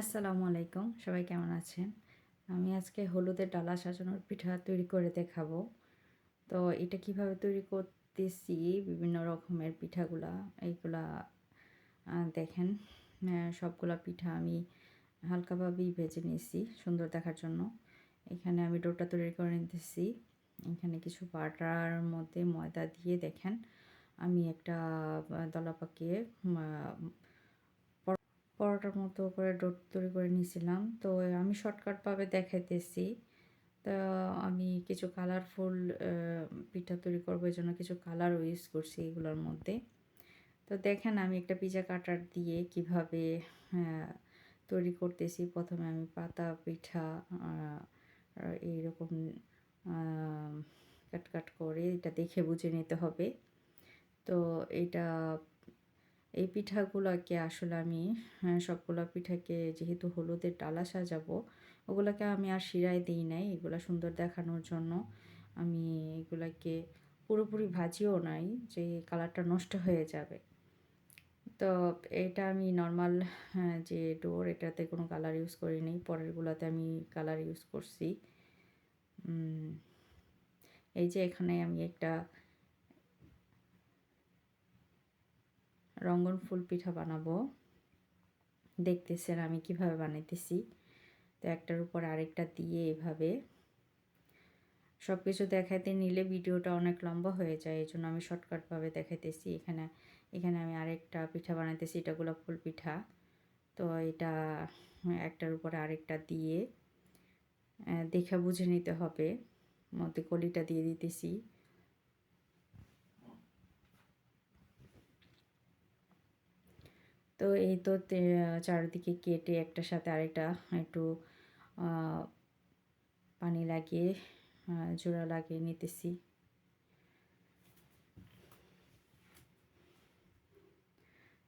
আসসালামু আলাইকুম, সবাই কেমন আছেন? আমি আজকে হলুদের ডালা সাজানোর পিঠা তৈরি করে দেখাবো। তো এটা কীভাবে তৈরি করতেছি, বিভিন্ন রকমের পিঠাগুলা, এইগুলা দেখেন। সবগুলা পিঠা আমি হালকাভাবেই ভেজে নিয়েছি সুন্দর দেখার জন্য। এখানে আমি ডোটা তৈরি করে নিতেছি। এখানে কিছু বাটার মধ্যে ময়দা দিয়ে দেখেন। আমি একটা দলা পাকিয়ে পরোটার মতো করে ডোট তৈরি করে নিয়েছিলাম। তো আমি শর্টকাটভাবে দেখাইতেছি। তো আমি কিছু কালারফুল পিঠা তৈরি করব এই জন্য কিছু কালারও ইউজ করছি এগুলোর মধ্যে। তো দেখেন, আমি একটা পিজা কাটার দিয়ে কীভাবে তৈরি করতেছি। প্রথমে আমি পাতা, পিঠা এইরকম কাট কাট করে এটা দেখে বুঝে নিতে হবে। তো এটা এই পিঠাগুলোকে আসলে আমি হ্যাঁ, সবগুলো পিঠাকে যেহেতু হলুদের ডালা সাজাবো ওগুলোকে আমি আর শিরায় দিই নাই। এগুলো সুন্দর দেখানোর জন্য আমি এগুলাকে পুরোপুরি ভাজিও নাই যে কালারটা নষ্ট হয়ে যাবে। তো এটা আমি নর্মাল হ্যাঁ, যে ডোর এটাতে কোনো কালার ইউজ করি করিনি পরেরগুলোতে আমি কালার ইউজ করছি। এই যে এখানে আমি একটা রঙ্গন ফুল পিঠা বানাবো। দেখতেছেন আমি কীভাবে বানাইতেছি। তো একটার উপর আরেকটা দিয়ে এভাবে। সব কিছু দেখাইতে নিলে ভিডিওটা অনেক লম্বা হয়ে যায় এই জন্য আমি শর্টকাটভাবে দেখাইতেছি। এখানে এখানে আমি আরেকটা পিঠা বানাইতেছি, এটা গোলাপ ফুল পিঠা। তো এটা একটার উপরে আরেকটা দিয়ে দেখা বুঝে নিতে হবে। মধ্যে কলিটা দিয়ে দিতেছি। তো এই তো চারিদিকে কেটে একটার সাথে আরেকটা একটু পানি লাগিয়ে জোড়া লাগিয়ে নিতেছি।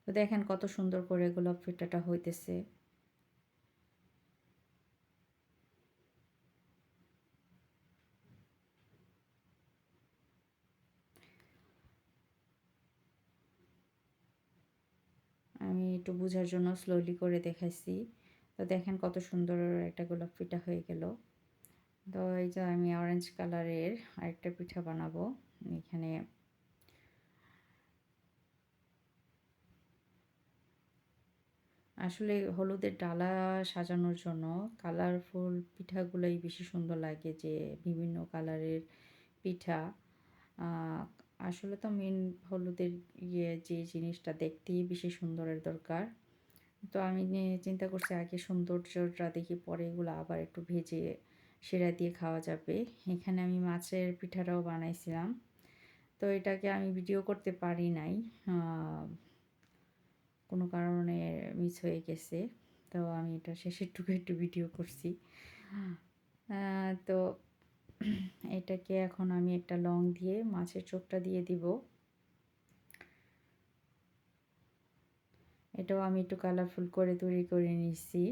তো দেখেন কত সুন্দর করে গোলাপ ফিটাটা হইতেছে আমি একটু বোঝার জন্য স্লোলি করে দেখাইছি। তো দেখেন কত সুন্দর একটা গোলাপ পিঠা হয়ে গেল। তো এই যে আমি অরেঞ্জ কালারের আরেকটা পিঠা বানাবো। এখানে আসলে হলুদের ডালা সাজানোর জন্য কালারফুল পিঠাগুলোই বেশি সুন্দর লাগে যে বিভিন্ন কালারের পিঠা। আসলে তো মেন হলুদের ইয়ে যে জিনিসটা দেখতেই বেশি সুন্দরের দরকার। তো আমি চিন্তা করছি আগে সৌন্দর্যটা দেখি, পরে এগুলো আবার একটু ভেজে সেরা দিয়ে খাওয়া যাবে। এখানে আমি মাছের পিঠাটাও বানাইছিলাম। তো এটাকে আমি ভিডিও করতে পারি নাই কোনো কারণে মিস হয়ে গেছে। তো আমি এটা শেষের টুকু একটু ভিডিও করছি। এটাকে এখন আমি একটা লং দিয়ে মাছের চোখটা দিয়ে দিব। এটাও আমি একটু কালারফুল করে তৈরি করে নিয়েছি।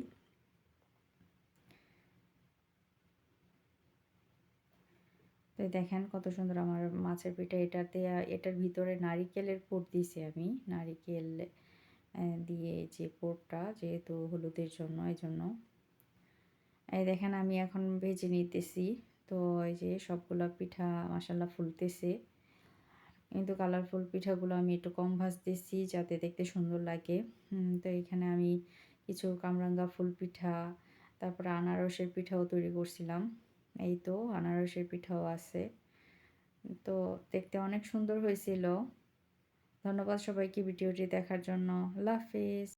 তো দেখেন কত সুন্দর আমার মাছের পিঠা এটাতে, এটার ভিতরে নারিকেলের পোট দিয়েছি আমি। নারিকেল দিয়ে যে পোটটা যেহেতু হলুদের জন্য এই জন্য এই দেখেন আমি এখন ভেজে নিতেছি। তো এই যে সবগুলো পিঠা মাসাল্লা ফুলতেছে। কিন্তু কালারফুল পিঠাগুলো আমি একটু কম ভাজতেছি যাতে দেখতে সুন্দর লাগে। তো এখানে আমি কিছু কামরাঙ্গা ফুল পিঠা, তারপরে আনারসের পিঠাও তৈরি করছিলাম। এই তো আনারসের পিঠাও আছে। তো দেখতে অনেক সুন্দর হয়েছিল। ধন্যবাদ সবাইকে ভিডিওটি দেখার জন্য। আল্লাহ হাফিজ।